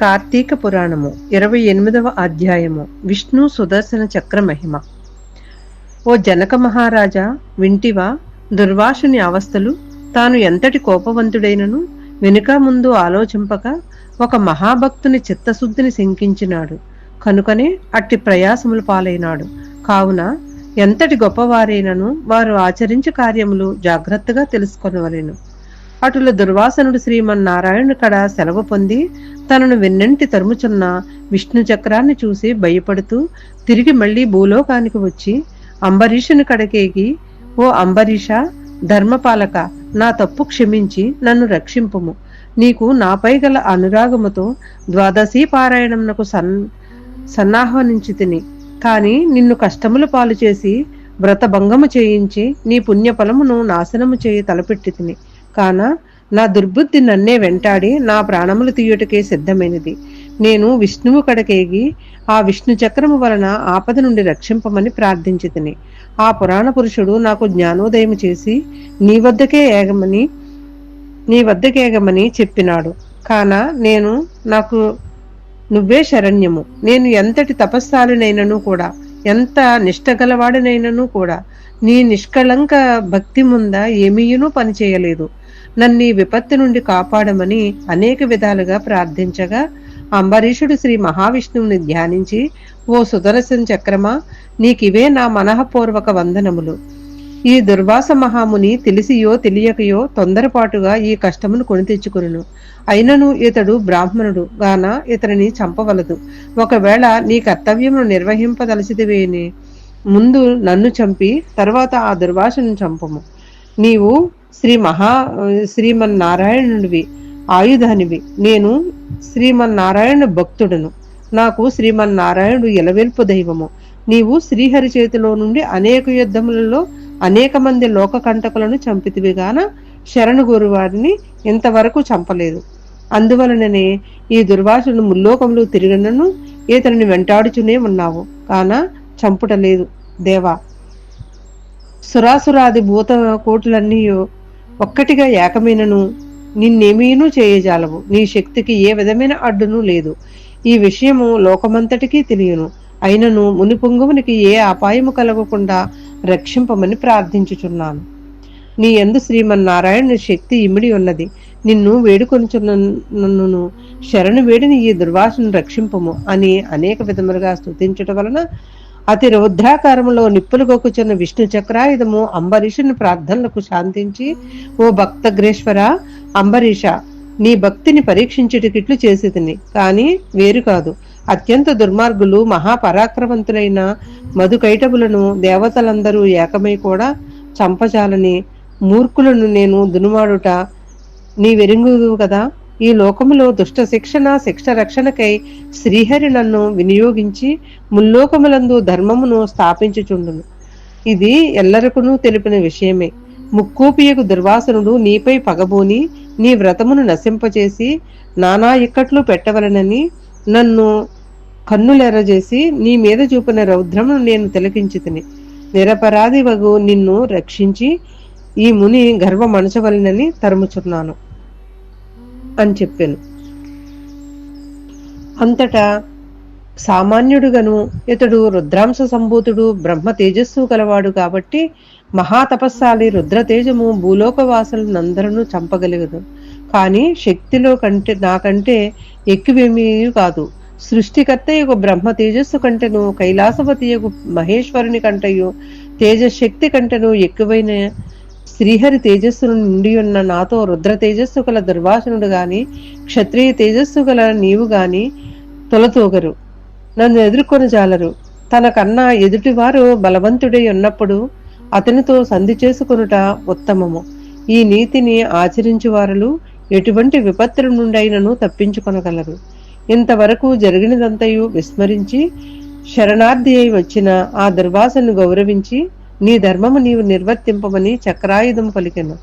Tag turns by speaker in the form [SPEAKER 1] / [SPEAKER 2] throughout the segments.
[SPEAKER 1] కార్తీక పురాణము ఇరవై ఎనిమిదవ అధ్యాయము. విష్ణు సుదర్శన చక్ర మహిమ ఓ జనక మహారాజా వింటివా దుర్వాసుని అవస్థలు తాను ఎంతటి కోపవంతుడైనను వెనుక ముందు ఆలోచింపక ఒక మహాభక్తుని చిత్తశుద్ధిని శంకించినాడు. కనుకనే అట్టి ప్రయాసములు పాలైనాడు. కావున ఎంతటి గొప్పవారైనను వారు ఆచరించే కార్యములు జాగ్రత్తగా తెలుసుకొనవలెను. అటుల దుర్వాసనుడు శ్రీమన్నారాయణుడు కడ సెలవు పొంది తనను వెన్నెంటి తరుముచున్న విష్ణు చక్రాన్ని చూసి భయపడుతూ తిరిగి మళ్ళీ భూలోకానికి వచ్చి అంబరీషుని కడకేగి ఓ అంబరీష ధర్మపాలక నా తప్పు క్షమించి నన్ను రక్షింపుము. నీకు నాపై గల అనురాగముతో ద్వాదశీ పారాయణంనకు సన్ సన్నాహ్వానించి తిని. కాని నిన్ను కష్టములు పాలు చేసి వ్రతభంగము చేయించి నీ పుణ్యఫలమును నాశనము చేయి తలపెట్టి తిని. కాన నా దుర్బుద్ధి నన్నే వెంటాడి నా ప్రాణములు తీయుటకే సిద్ధమైనది. నేను విష్ణువు కడకేగి ఆ విష్ణు చక్రము వలన ఆపద నుండి రక్షింపమని ప్రార్థించి తిని ఆ పురాణ పురుషుడు నాకు జ్ఞానోదయం చేసి నీ వద్దకే ఏగమని నీ వద్దకేగమని చెప్పినాడు. కాన నేను నాకు నువ్వే శరణ్యము. నేను ఎంతటి తపస్సాలునైనను కూడా ఎంత నిష్టగలవాడినైనను కూడా నీ నిష్కళంక భక్తి ముంద ఏమీయునూ పనిచేయలేదు నన్ను ఈ విపత్తి నుండి కాపాడమని అనేక విధాలుగా ప్రార్థించగా అంబరీషుడు శ్రీ మహావిష్ణువుని ధ్యానించి ఓ సుదర్శన చక్రమా నీకివే నా మనఃపూర్వక వందనములు. ఈ దుర్వాస మహాముని తెలిసియో తెలియకయో తొందరపాటుగా ఈ కష్టమును కొని తెచ్చుకును అయినను ఇతడు బ్రాహ్మణుడు గాన ఇతనిని చంపవలదు. ఒకవేళ నీ కర్తవ్యమును నిర్వహింపదలసిదివేని ముందు నన్ను చంపి తర్వాత ఆ దుర్వాసను చంపము. నీవు శ్రీ మహా శ్రీమన్నారాయణుడివి ఆయుధానివి. నేను శ్రీమన్నారాయణ భక్తుడను. నాకు శ్రీమన్నారాయణుడు ఎలవెల్పు దైవము. నీవు శ్రీహరి చేతిలో నుండి అనేక యుద్ధములలో అనేక మంది లోక కంటకులను చంపితివి గాన శరణు వారిని ఇంతవరకు చంపలేదు. అందువలననే ఈ దుర్వాసును ముల్లోకములు తిరిగినను ఇతనిని వెంటాడుచునే ఉన్నావు. కాన? చంపుటలేదు. దేవా! సురాసురాది భూత కోటులన్నీ ఒక్కటిగా ఏకమైనను నిన్నేమీనూ చేయజాలవు. నీ శక్తికి ఏ విధమైన అడ్డును లేదు. ఈ విషయము లోకమంతటికీ తెలియను. అయినను ముని పొంగువునికి ఏ అపాయము కలగకుండా రక్షింపమని ప్రార్థించుచున్నాను. నీ ఎందు శ్రీమన్నారాయణుని శక్తి ఇమిడి ఉన్నది. నిన్ను వేడుకొనుచున్నను శరణు వేడిని ఈ దుర్వాసను రక్షింపము అని అనేక విధములుగా స్తుతించటం వలన అతి రౌద్రాకారములో నిప్పులు గొక్కుచున్న విష్ణు చక్రాయుధము అంబరీషుని ప్రార్థనలకు శాంతించి ఓ భక్తగ్రేశ్వర అంబరీష నీ భక్తిని పరీక్షించుటకిట్లు చేసి తిని కానీ వేరు కాదు. అత్యంత దుర్మార్గులు మహాపరాక్రమంతులైన మధుకైటబులను దేవతలందరూ ఏకమై కూడా చంపచాలని మూర్ఖులను నేను దునుమాడుట నీ వెరింగు కదా? ఈ లోకములో దుష్ట శిక్షణ శిక్ష రక్షణకై శ్రీహరి నన్ను వినియోగించి ముల్లోకములందు ధర్మమును స్థాపించుచుండును. ఇది ఎల్లరకును తెలిపిన విషయమే. ముక్కోపియకు దుర్వాసనుడు నీపై పగబోని నీ వ్రతమును నశింపచేసి నానా ఇక్కట్లు పెట్టవలనని నన్ను కన్నులెరజేసి నీ మీద చూపిన రౌద్రమును నేను తిలకించి తిని నిరపరాధి వగు నిన్ను రక్షించి ఈ ముని గర్వమణచవలనని తరుముచున్నాను. అని చెప్పాను. అంతటా సామాన్యుడుగను ఇతడు రుద్రాంశ సంభూతుడు బ్రహ్మ తేజస్సు గలవాడు కాబట్టి మహాతపస్సాలి రుద్రతేజము భూలోకవాసులందరూ చంపగలిగదు. కానీ శక్తిలో కంటే నాకంటే ఎక్కువేమీ కాదు. సృష్టికర్త యొక్క బ్రహ్మ తేజస్సు కంటేను కైలాసవతి యొక్క మహేశ్వరుని కంటయు తేజశక్తి కంటెను ఎక్కువైన శ్రీహరి తేజస్సును నిండి ఉన్న నాతో రుద్ర తేజస్సు గల దుర్వాసనుడు గాని క్షత్రియ తేజస్సు గల నీవు గాని తొలతూగరు. నన్ను ఎదుర్కొని జాలరు. తన కన్నా ఎదుటివారు బలవంతుడై ఉన్నప్పుడు అతనితో సంధి చేసుకొనుట ఉత్తమము. ఈ నీతిని ఆచరించువారులు ఎటువంటి విపత్తుల నుండైనను తప్పించుకొనగలరు. ఇంతవరకు జరిగినదంతయు విస్మరించి శరణార్థి అయి వచ్చిన ఆ దుర్వాసను గౌరవించి నీ ధర్మము నీవు నిర్వర్తింపమని చక్రాయుధము పలికెను.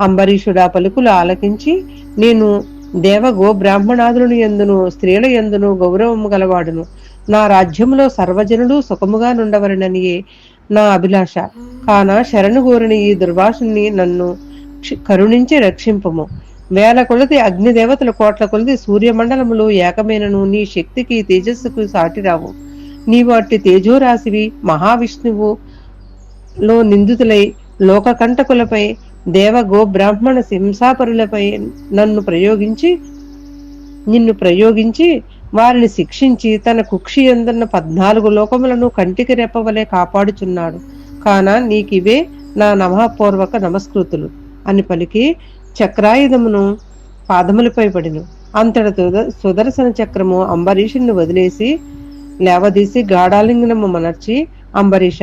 [SPEAKER 1] అంబరీషుడా పలుకులు ఆలకించి నేను దేవగో బ్రాహ్మణాదులను ఎందును స్త్రీల ఎందును గౌరవము గలవాడును. నా రాజ్యములో సర్వజనులు సుఖముగా నుండవరననియే నా అభిలాష. కాన శరణు గోరిని ఈ దుర్వాసుని నన్ను కరుణించి రక్షింపము. వేల కొలది అగ్నిదేవతల కోట్ల కొలది సూర్యమండలములు ఏకమైనను నీ శక్తికి తేజస్సుకు సాటిరావు. నీవు అట్టి తేజోరాశివి మహావిష్ణువు లో నిందితులై లోకకంటకులపై దేవగో బ్రాహ్మణ హింసాపరులపై నన్ను ప్రయోగించి నిన్ను ప్రయోగించి వారిని శిక్షించి తన కుక్షి ఎందున్న పద్నాలుగు లోకములను కంటికి రెప్పవలే కాపాడుచున్నాడు. కాన నీకివే నా నమఃపూర్వక నమస్కృతులు. అని పలికి చక్రాయుధమును పాదములపై పడిను. అంతట సుదర్శన చక్రము అంబరీషుని వదిలేసి లేవదీసి గాఢాలింగనము మనర్చి అంబరీష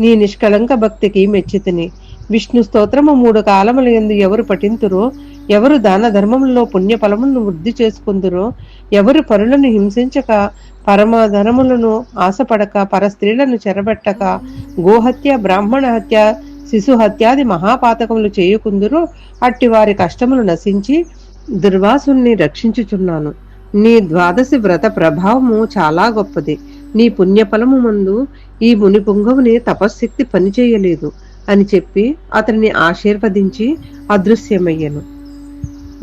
[SPEAKER 1] నీ నిష్కళంక భక్తికి మెచ్చితిని. విష్ణు స్తోత్రము మూడు కాలముల ఎందు ఎవరు పఠింతురో ఎవరు దాన ధర్మములలో పుణ్య ఫలములను వృద్ధి చేసుకుందురో ఎవరు పరులను హింసించక పరమధనములను ఆశపడక పరస్త్రీలను చెరబెట్టక గోహత్య బ్రాహ్మణ హత్య శిశు హత్యాది మహాపాతకములు చేయుకుందురో అట్టి వారి కష్టములు నశించి దుర్వాసుని రక్షించుచున్నాను. నీ ద్వాదశి వ్రత ప్రభావము చాలా గొప్పది. నీ పుణ్యఫలము ముందు ఈ ముని పుంగవుని తపశ్శక్తి పనిచేయలేదు అని చెప్పి అతనిని ఆశీర్వదించి అదృశ్యమయ్యను.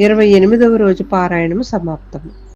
[SPEAKER 1] ఇరవై ఎనిమిదవ రోజు పారాయణము సమాప్తము.